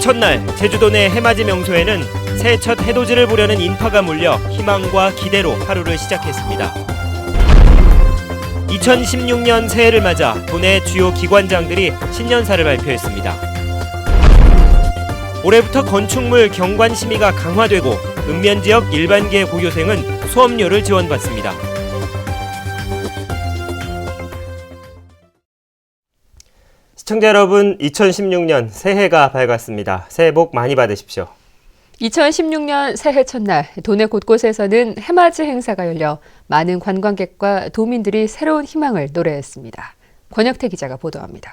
첫날 제주도 내 해맞이 명소에는 새해 첫 해돋이를 보려는 인파가 몰려 희망과 기대로 하루를 시작했습니다. 2016년 새해를 맞아 도내 주요 기관장들이 신년사를 발표했습니다. 올해부터 건축물 경관 심의가 강화되고 읍면 지역 일반계 고교생은 수업료를 지원받습니다. 시청자 여러분, 2016년 새해가 밝았습니다. 새해 복 많이 받으십시오. 2016년 새해 첫날 도내 곳곳에서는 해맞이 행사가 열려 많은 관광객과 도민들이 새로운 희망을 노래했습니다. 권혁태 기자가 보도합니다.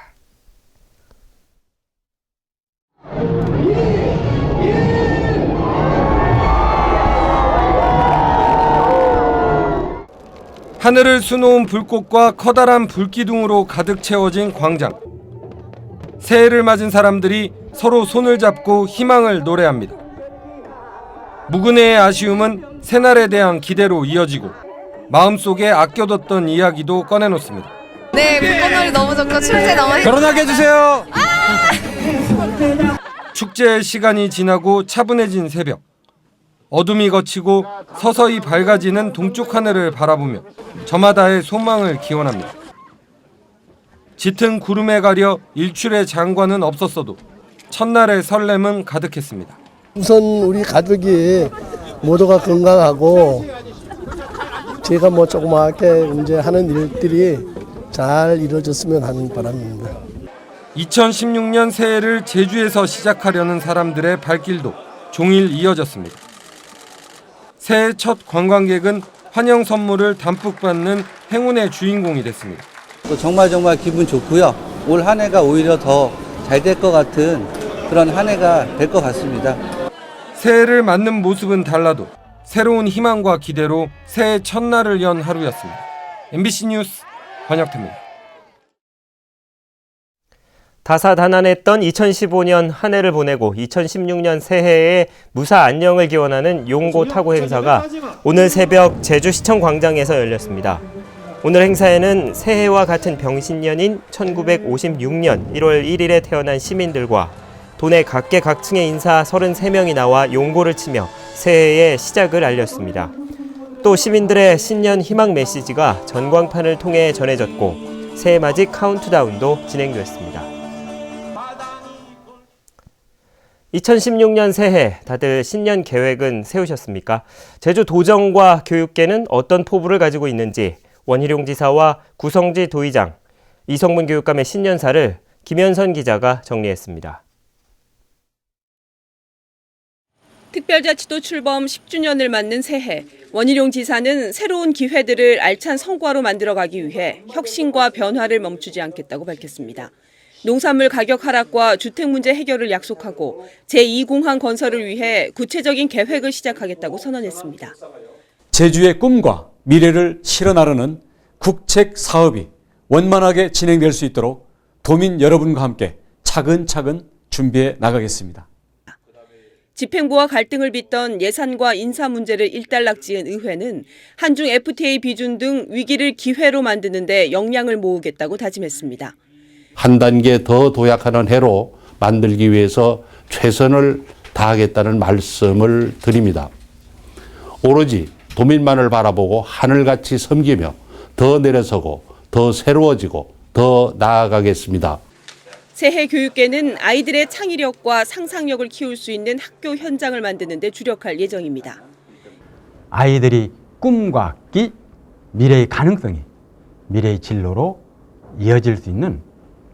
하늘을 수놓은 불꽃과 커다란 불기둥으로 가득 채워진 광장. 새해를 맞은 사람들이 서로 손을 잡고 희망을 노래합니다. 무근해의 아쉬움은 새날에 대한 기대로 이어지고 마음속에 아껴뒀던 이야기도 꺼내놓습니다. 네, 불꽃놀이 너무 좋고 축제 너무 결혼하게 해주세요. 축제의 시간이 지나고 차분해진 새벽. 어둠이 거치고 서서히 밝아지는 동쪽 하늘을 바라보며 저마다의 소망을 기원합니다. 짙은 구름에 가려 일출의 장관은 없었어도 첫날의 설렘은 가득했습니다. 우선 우리 가족이 모두가 건강하고 제가 뭐 조그맣게 이제 하는 일들이 잘 이루어졌으면 하는 바람입니다. 2016년 새해를 제주에서 시작하려는 사람들의 발길도 종일 이어졌습니다. 새해 첫 관광객은 환영 선물을 담뿍 받는 행운의 주인공이 됐습니다. 또 정말 정말 기분 좋고요. 올 한 해가 오히려 더 잘 될 것 같은 그런 한 해가 될 것 같습니다. 새해를 맞는 모습은 달라도 새로운 희망과 기대로 새해 첫날을 연 하루였습니다. MBC 뉴스 권혁태입니다. 다사다난했던 2015년 한 해를 보내고 2016년 새해에 무사 안녕을 기원하는 용고 타고 행사가 오늘 새벽 제주시청 광장에서 열렸습니다. 오늘 행사에는 새해와 같은 병신년인 1956년 1월 1일에 태어난 시민들과 도내 각계각층의 인사 33명이 나와 용고를 치며 새해의 시작을 알렸습니다. 또 시민들의 신년 희망 메시지가 전광판을 통해 전해졌고 새해 맞이 카운트다운도 진행됐습니다. 2016년 새해 다들 신년 계획은 세우셨습니까? 제주 도정과 교육계는 어떤 포부를 가지고 있는지 원희룡 지사와 구성지 도의장, 이성문 교육감의 신년사를 김현선 기자가 정리했습니다. 특별자치도 출범 10주년을 맞는 새해, 원희룡 지사는 새로운 기회들을 알찬 성과로 만들어가기 위해 혁신과 변화를 멈추지 않겠다고 밝혔습니다. 농산물 가격 하락과 주택 문제 해결을 약속하고 제2공항 건설을 위해 구체적인 계획을 시작하겠다고 선언했습니다. 제주의 꿈과 미래를 실현하려는 국책 사업이 원만하게 진행될 수 있도록 도민 여러분과 함께 차근차근 준비해 나가겠습니다. 집행부와 갈등을 빚던 예산과 인사 문제를 일단락 지은 의회는 한중 FTA 비준 등 위기를 기회로 만드는 데 역량을 모으겠다고 다짐했습니다. 한 단계 더 도약하는 해로 만들기 위해서 최선을 다하겠다는 말씀을 드립니다. 오로지 도민만을 바라보고 하늘같이 섬기며 더 내려서고 더 새로워지고 더 나아가겠습니다. 새해 교육계는 아이들의 창의력과 상상력을 키울 수 있는 학교 현장을 만드는 데 주력할 예정입니다. 아이들이 꿈과 끼, 미래의 가능성이 미래의 진로로 이어질 수 있는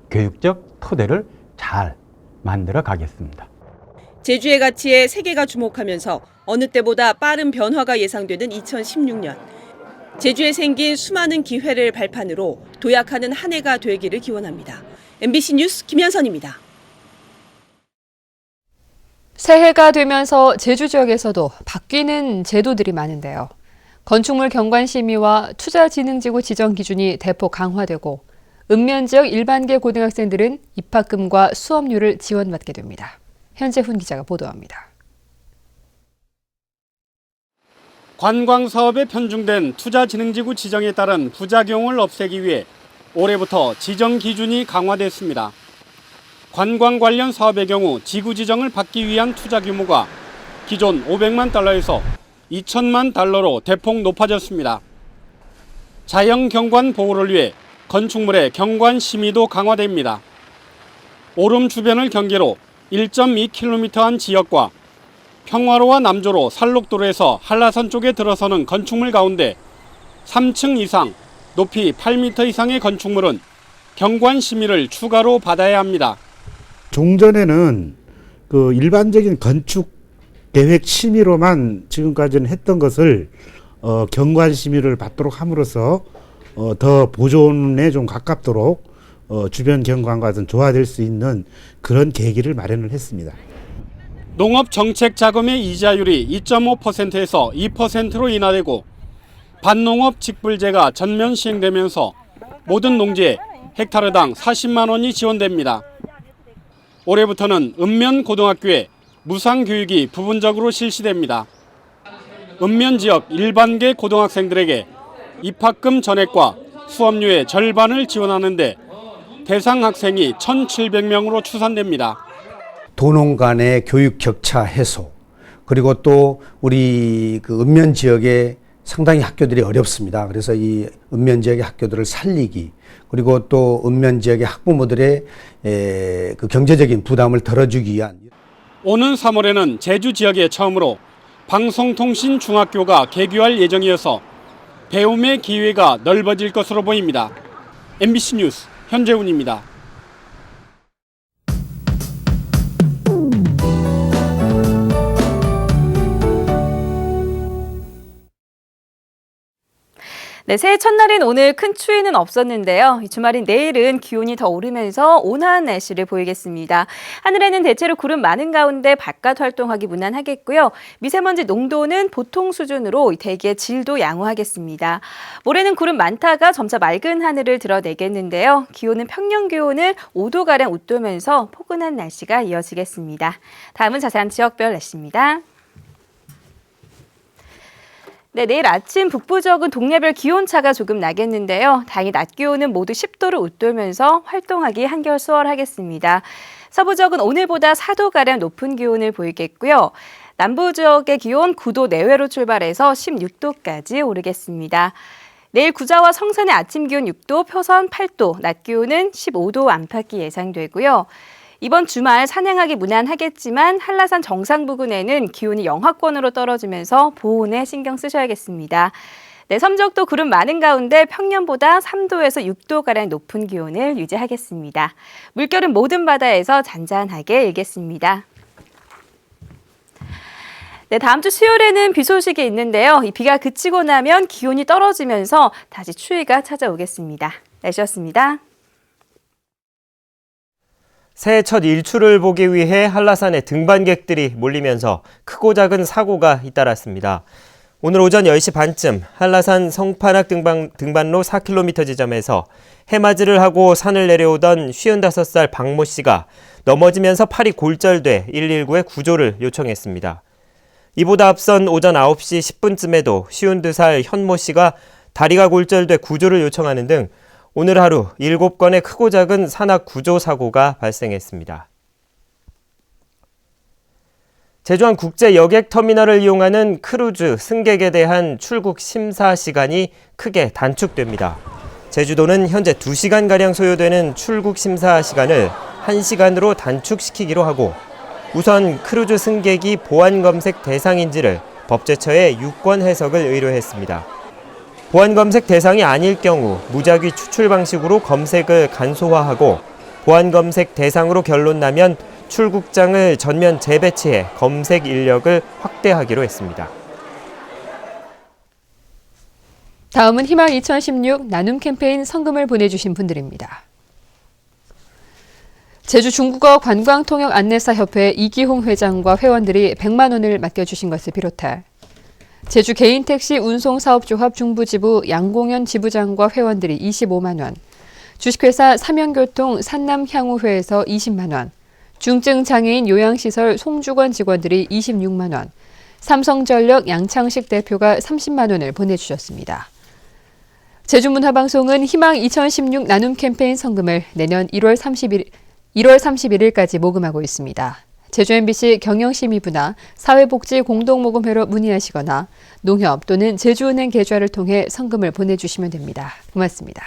교육적 토대를 잘 만들어 가겠습니다. 제주의 가치에 세계가 주목하면서 어느 때보다 빠른 변화가 예상되는 2016년. 제주에 생긴 수많은 기회를 발판으로 도약하는 한 해가 되기를 기원합니다. MBC 뉴스 김현선입니다. 새해가 되면서 제주 지역에서도 바뀌는 제도들이 많은데요. 건축물 경관 심의와 투자진흥지구 지정 기준이 대폭 강화되고 읍면 지역 일반계 고등학생들은 입학금과 수업료를 지원받게 됩니다. 현재훈 기자가 보도합니다. 관광 사업에 편중된 투자진흥지구 지정에 따른 부작용을 없애기 위해 올해부터 지정 기준이 강화됐습니다. 관광 관련 사업의 경우 지구 지정을 받기 위한 투자 규모가 기존 500만 달러에서 2천만 달러로 대폭 높아졌습니다. 자연 경관 보호를 위해 건축물의 경관 심의도 강화됩니다. 오름 주변을 경계로 1.2km한 지역과 평화로와 남조로 살록도로에서 한라산 쪽에 들어서는 건축물 가운데 3층 이상, 높이 8m 이상의 건축물은 경관 심의를 추가로 받아야 합니다. 종전에는 그 일반적인 건축 계획 심의로만 지금까지는 했던 것을 어, 경관 심의를 받도록 함으로써 어, 더 보존에 좀 가깝도록 어, 주변 경관과 좀 조화될 수 있는 그런 계기를 마련을 했습니다. 농업 정책 자금의 이자율이 2.5%에서 2%로 인하되고 반농업 직불제가 전면 시행되면서 모든 농지에 헥타르당 40만 원이 지원됩니다. 올해부터는 읍면 고등학교에 무상 교육이 부분적으로 실시됩니다. 읍면 지역 일반계 고등학생들에게 입학금 전액과 수업료의 절반을 지원하는데 대상 학생이 1,700명으로 추산됩니다. 도농 간의 교육 격차 해소 그리고 또 우리 그 읍면 지역에 상당히 학교들이 어렵습니다. 그래서 이 읍면 지역의 학교들을 살리기 그리고 또 읍면 지역의 학부모들의 에, 그 경제적인 부담을 덜어주기 위한 오는 3월에는 제주 지역에 처음으로 방송통신 중학교가 개교할 예정이어서 배움의 기회가 넓어질 것으로 보입니다. MBC 뉴스 현재훈입니다. 네, 새해 첫날인 오늘 큰 추위는 없었는데요. 이 주말인 내일은 기온이 더 오르면서 온화한 날씨를 보이겠습니다. 하늘에는 대체로 구름 많은 가운데 바깥 활동하기 무난하겠고요. 미세먼지 농도는 보통 수준으로 대기의 질도 양호하겠습니다. 모레는 구름 많다가 점차 맑은 하늘을 드러내겠는데요. 기온은 평년 기온을 5도가량 웃도면서 포근한 날씨가 이어지겠습니다. 다음은 자세한 지역별 날씨입니다. 네, 내일 아침 북부 지역은 동네별 기온차가 조금 나겠는데요. 다행히 낮 기온은 모두 10도를 웃돌면서 활동하기 한결 수월하겠습니다. 서부 지역은 오늘보다 4도가량 높은 기온을 보이겠고요. 남부 지역의 기온 9도 내외로 출발해서 16도까지 오르겠습니다. 내일 구자와 성산의 아침 기온 6도, 표선 8도, 낮 기온은 15도 안팎이 예상되고요. 이번 주말 산행하기 무난하겠지만 한라산 정상 부근에는 기온이 영하권으로 떨어지면서 보온에 신경 쓰셔야겠습니다. 네, 섬적도 구름 많은 가운데 평년보다 3도에서 6도가량 높은 기온을 유지하겠습니다. 물결은 모든 바다에서 잔잔하게 일겠습니다. 네, 다음 주 수요일에는 비 소식이 있는데요. 이 비가 그치고 나면 기온이 떨어지면서 다시 추위가 찾아오겠습니다. 날씨였습니다. 새해 첫 일출을 보기 위해 한라산에 등반객들이 몰리면서 크고 작은 사고가 잇따랐습니다. 오늘 오전 10시 반쯤 한라산 성판악 등반, 등반로 4km 지점에서 해맞이를 하고 산을 내려오던 55살 박모 씨가 넘어지면서 팔이 골절돼 119에 구조를 요청했습니다. 이보다 앞선 오전 9시 10분쯤에도 52살 현모 씨가 다리가 골절돼 구조를 요청하는 등 오늘 하루 7건의 크고 작은 산악 구조 사고가 발생했습니다. 제주항 국제 여객 터미널을 이용하는 크루즈 승객에 대한 출국 심사 시간이 크게 단축됩니다. 제주도는 현재 2시간 가량 소요되는 출국 심사 시간을 1시간으로 단축시키기로 하고 우선 크루즈 승객이 보안 검색 대상인지를 법제처에 유권 해석을 의뢰했습니다. 보안 검색 대상이 아닐 경우 무작위 추출 방식으로 검색을 간소화하고 보안 검색 대상으로 결론 나면 출국장을 전면 재배치해 검색 인력을 확대하기로 했습니다. 다음은 희망 2016 나눔 캠페인 성금을 보내주신 분들입니다. 제주 중국어 관광통역 안내사 협회 이기홍 회장과 회원들이 100만 원을 맡겨주신 것을 비롯해 제주 개인택시 운송사업조합 중부지부 양공현 지부장과 회원들이 25만 원, 주식회사 삼연교통 산남향후회에서 20만 원, 중증장애인 요양시설 송주건 직원들이 26만 원, 삼성전력 양창식 대표가 30만 원을 보내주셨습니다. 제주문화방송은 희망 2016 나눔 캠페인 성금을 내년 1월 30일 1월 31일까지 모금하고 있습니다. 제주 MBC 경영심의부나 사회복지 공동모금회로 문의하시거나 농협 또는 제주은행 계좌를 통해 성금을 보내주시면 됩니다. 고맙습니다.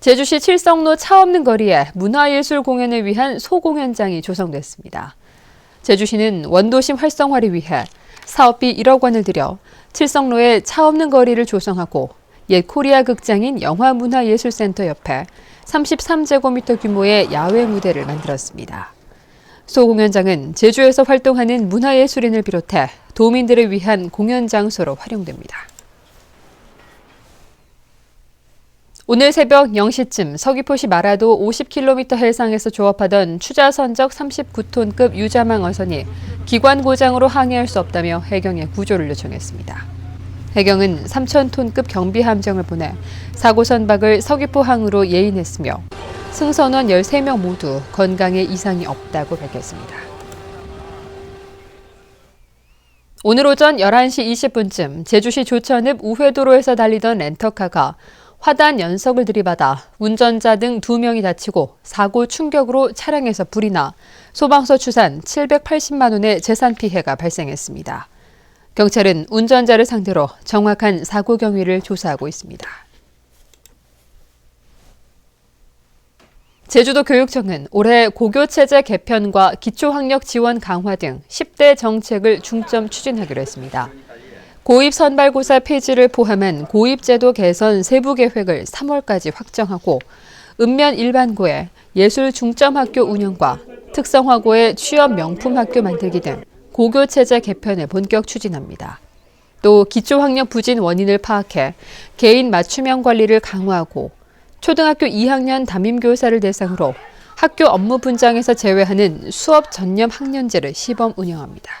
제주시 칠성로 차 없는 거리에 문화예술 공연을 위한 소공연장이 조성됐습니다. 제주시는 원도심 활성화를 위해 사업비 1억 원을 들여 칠성로에 차 없는 거리를 조성하고 옛 코리아 극장인 영화문화예술센터 옆에 33제곱미터 규모의 야외 무대를 만들었습니다. 소 공연장은 제주에서 활동하는 문화예술인을 비롯해 도민들을 위한 공연 장소로 활용됩니다. 오늘 새벽 0시쯤 서귀포시 마라도 50km 해상에서 조업하던 추자선적 39톤급 유자망 어선이 기관 고장으로 항해할 수 없다며 해경에 구조를 요청했습니다. 해경은 3,000톤급 경비 함정을 보내 사고 선박을 서귀포항으로 예인했으며 승선원 13명 모두 건강에 이상이 없다고 밝혔습니다. 오늘 오전 11시 20분쯤 제주시 조천읍 우회도로에서 달리던 렌터카가 화단 연석을 들이받아 운전자 등 2명이 다치고 사고 충격으로 차량에서 불이 나 소방서 추산 780만 원의 재산 피해가 발생했습니다. 경찰은 운전자를 상대로 정확한 사고 경위를 조사하고 있습니다. 제주도 교육청은 올해 고교체제 개편과 기초학력 지원 강화 등 10대 정책을 중점 추진하기로 했습니다. 고입 선발고사 폐지를 포함한 고입제도 개선 세부 계획을 3월까지 확정하고 읍면 일반고의 예술 중점학교 운영과 특성화고의 취업 명품학교 만들기 등 고교체제 개편을 본격 추진합니다. 또 기초학력 부진 원인을 파악해 개인 맞춤형 관리를 강화하고 초등학교 2학년 담임교사를 대상으로 학교 업무 분장에서 제외하는 수업 전념 학년제를 시범 운영합니다.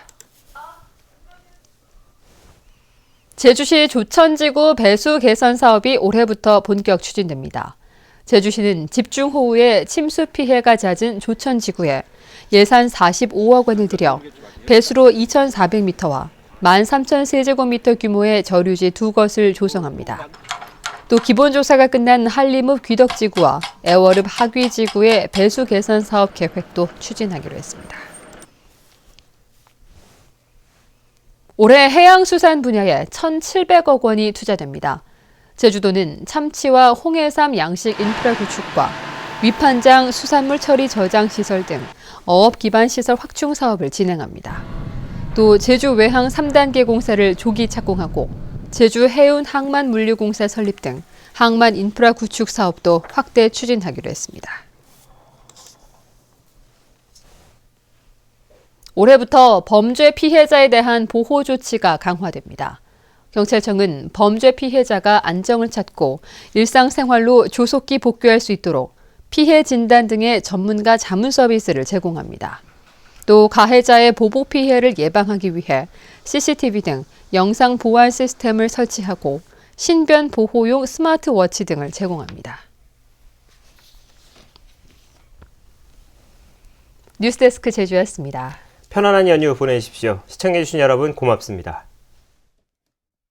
제주시 조천지구 배수 개선 사업이 올해부터 본격 추진됩니다. 제주시는 집중호우에 침수 피해가 잦은 조천지구에 예산 45억 원을 들여 배수로 2,400m와 13,000세제곱미터 규모의 저류지 두 것을 조성합니다. 또 기본조사가 끝난 한림읍 귀덕지구와 애월읍 하귀지구의 배수 개선 사업 계획도 추진하기로 했습니다. 올해 해양수산 분야에 1,700억 원이 투자됩니다. 제주도는 참치와 홍해삼 양식 인프라 구축과 위판장 수산물 처리 저장 시설 등 어업 기반 시설 확충 사업을 진행합니다. 또 제주 외항 3단계 공사를 조기 착공하고 제주 해운 항만 물류공사 설립 등 항만 인프라 구축 사업도 확대 추진하기로 했습니다. 올해부터 범죄 피해자에 대한 보호 조치가 강화됩니다. 경찰청은 범죄 피해자가 안정을 찾고 일상생활로 조속히 복귀할 수 있도록 피해 진단 등의 전문가 자문 서비스를 제공합니다. 또 가해자의 보복 피해를 예방하기 위해 CCTV 등 영상 보안 시스템을 설치하고 신변 보호용 스마트워치 등을 제공합니다. 뉴스데스크 제주였습니다. 편안한 연휴 보내십시오. 시청해주신 여러분 고맙습니다.